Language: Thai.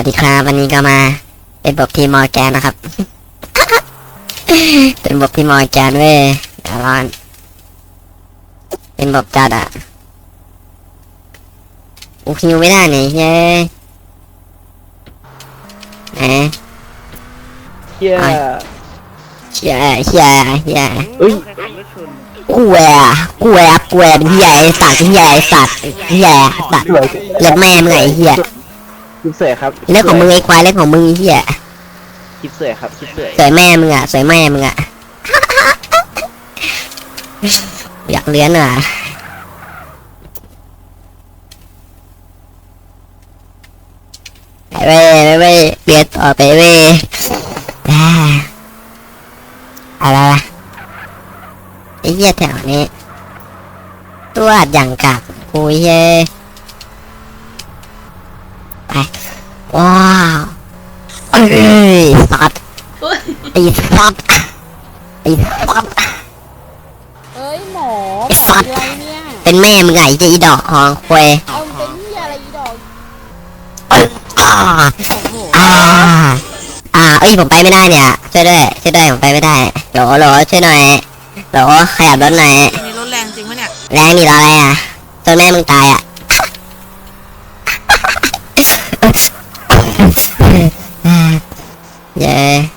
สดีครับ วันนี้ก็มาเป็นบททีมมอร์แกนนะครับ เป็นบททีมมอร์แกนเว้ยเดี๋ยวร้อนเป็นบทจัดอะอูคิวไม่ได้เนี่ยเฮ้ยแหมเฮียเชี่ยเชี่ยเชี่ยเอ้ยกูแหวกูแหวกูแหวเป็นเฮียไอ้สัตว์เฮียไอ้สัตว์เฮียสัตว์สวยเล็บแม่มึงไงไอ้เฮีย คลิปสวยครับเรื่องของมึงไอ้ควายเรื่องของมึงไอ้เฮียคลิปสวยครับคลิปสวยสวยแม่มึงอะสวยแม่มึงอะ อยากเลี้ยนอะไปเว้ยไปเว้ยเรียนต่อไปเว้ยอ่าอะไรวะไอ้เหี้ยแถวนี้ ตัวอัดอย่างกับกูเย้ยไป ว้าวเอ้ยสัตว์ไอ้สัตว์ไอ้สัตว์เฮ้ยหมอไอ้สัตว์เป็นแม่มึงไงจะอีดอกของควยเอาเป็นยอะไรอีดอกอ่าอ่าอ่าเอ้ยผมไปไม่ได้เนี่ยช่วยด้วยช่วยด้วยผมไปไม่ได้โหลอหลช่วยหน่อยโหลขยับรถหน่อยรถแรงจริงปะเนี่ยแรงนี่รออะไรอะจนแม่มึงตายอะ 耶。